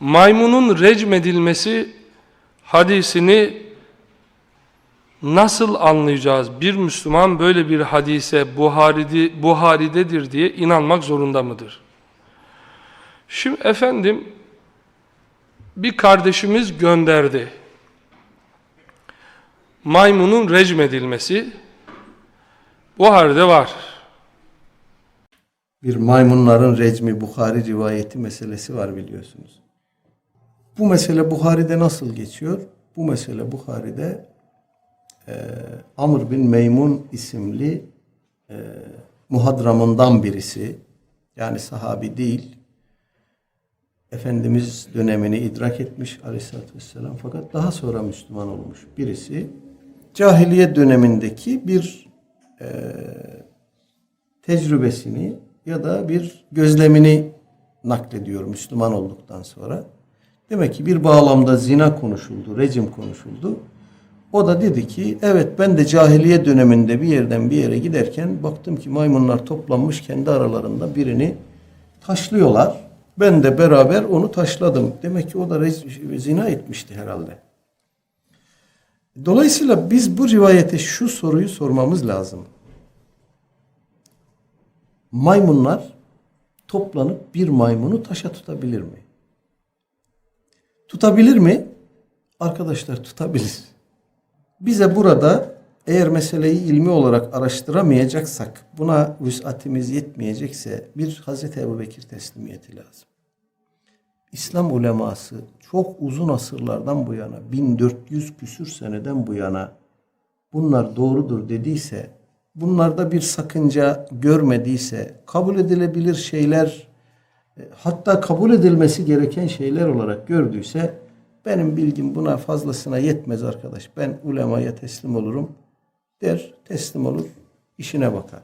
maymunun recmedilmesi hadisini nasıl anlayacağız? Bir Müslüman böyle bir hadise Buhari'de, Buhari'dedir diye inanmak zorunda mıdır? Şimdi efendim bir kardeşimiz gönderdi. Maymunun recmedilmesi Buhari'de var. Bir maymunların recmi Bukhari rivayeti meselesi var biliyorsunuz. Bu mesele Bukhari'de nasıl geçiyor? Bu mesele Bukhari'de e, Amr bin Meymun isimli e, muhadramından birisi yani sahabi değil Efendimiz dönemini idrak etmiş aleyhissalatü vesselam fakat daha sonra Müslüman olmuş birisi cahiliye dönemindeki bir tecrübesini ya da bir gözlemini naklediyor Müslüman olduktan sonra. Demek ki bir bağlamda zina konuşuldu, rejim konuşuldu. O da dedi ki evet ben de cahiliye döneminde bir yerden bir yere giderken baktım ki maymunlar toplanmış kendi aralarında birini taşlıyorlar. Ben de beraber onu taşladım. Demek ki o da zina etmişti herhalde. Dolayısıyla biz bu rivayete şu soruyu sormamız lazım maymunlar toplanıp bir maymunu taşa tutabilir mi? Tutabilir mi? Arkadaşlar tutabilir. Bize burada eğer meseleyi ilmi olarak araştıramayacaksak, buna vüsatimiz yetmeyecekse bir Hazreti Ebubekir teslimiyeti lazım. İslam uleması çok uzun asırlardan bu yana, 1400 küsür seneden bu yana bunlar doğrudur dediyse, bunlarda bir sakınca görmediyse, kabul edilebilir şeyler, hatta kabul edilmesi gereken şeyler olarak gördüyse, benim bilgim buna fazlasına yetmez arkadaş. Ben ulemaya teslim olurum der, teslim olur, işine bakar.